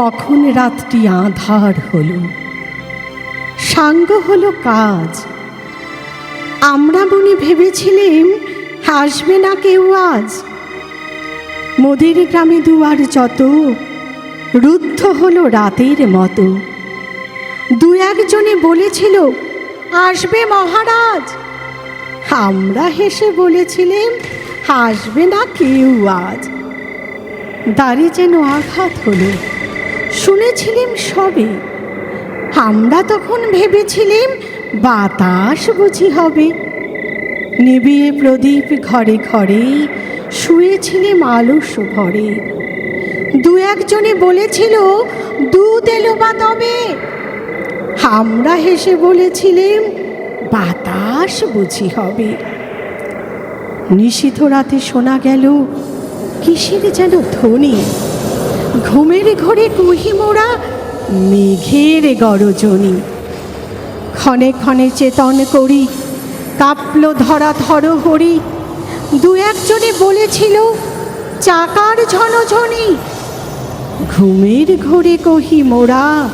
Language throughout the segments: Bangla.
তখন রাতটি আধার হলো। সাঙ্গ হলো কাজ। আমরা মনে ভেবেছিলেম, আসবে না কেউ আজ। মোদের গ্রামে দুয়ার যত, রুদ্ধ হলো রাতের মতো। দু একজনে বলেছিল, আসবে মহারাজ। আমরা হেসে বলেছিলেম, আসবে না কেউ আজ। দাঁড়ে যেন আঘাত হলো। শুনেছিলেম সবে। আমরা তখন ভেবেছিলেম বাতাস বুঝি হবে। নিবিয়ে প্রদীপ ঘরে ঘরে শুয়েছিলেম আলস্য ভরে দু একজনে বলেছিল, দুধ এলো বা তবে? আমরা হেসে বলেছিলেম, বাতাস বুঝি হবে। নিশীথ রাতে শোনা গেল, কিসের যেন ধ্বনি? ঘুমের ঘরে কুহি মোড়া মেঘের গরজনী। ক্ষণে ক্ষণে চেতন করি, কাঁপল ধরা ধর হরি। দু একজনে বলেছিল, চাকার ঝনঝনি। ঘুমের ঘরে কহি মোড়া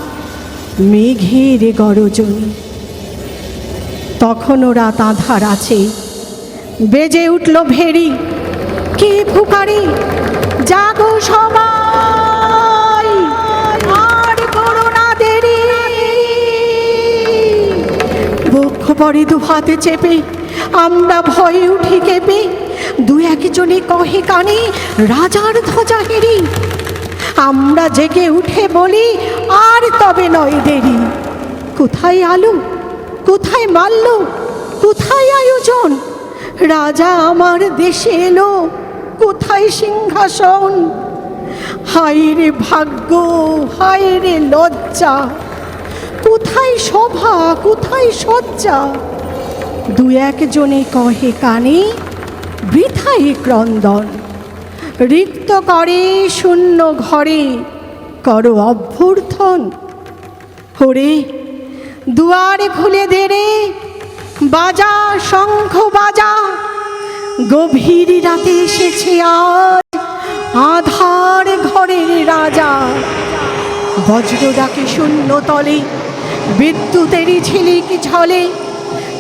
মেঘের গরজনী। তখনও রাত আধার আছে, বেজে উঠল ভেরি। কে ফুকারি পরে দু হাতে চেপে, আমরা ভয়ে উঠি কেঁপে, দু একজনে কহে কানে, রাজার ধ্বজা হেরি। আমরা জেগে উঠে বলি, আর তবে নয় দেরি। কোথায় আলো? কোথায় মাল্য? কোথায় আয়োজন? রাজা আমার দেশে এলো, কোথায় সিংহাসন? হায় রে ভাগ্য, হায় রে লজ্জা! কোথায় সভা কোথায় সজ্জা দু একজনে কহে কানে বৃথায় ক্রন্দন। রিক্ত করে শূন্য ঘরে, করো অভ্যর্থন। হরে, দুয়ার খুলে দে রে, বাজা, শঙ্খ বাজা। গভীর রাতে এসেছে আজ আধার ঘরের রাজা। বজ্র ডাকে শূন্য তলে বিদ্যুতেরই ঝিলিক ঝলে,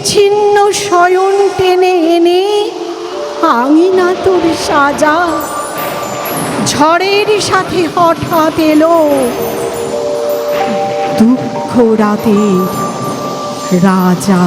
ছিন্ন শয়ন টেনে এনে আঙিনা তোর সাজা। ঝড়ের সাথে হঠাৎ এলো দুঃখ রাতে রাজা।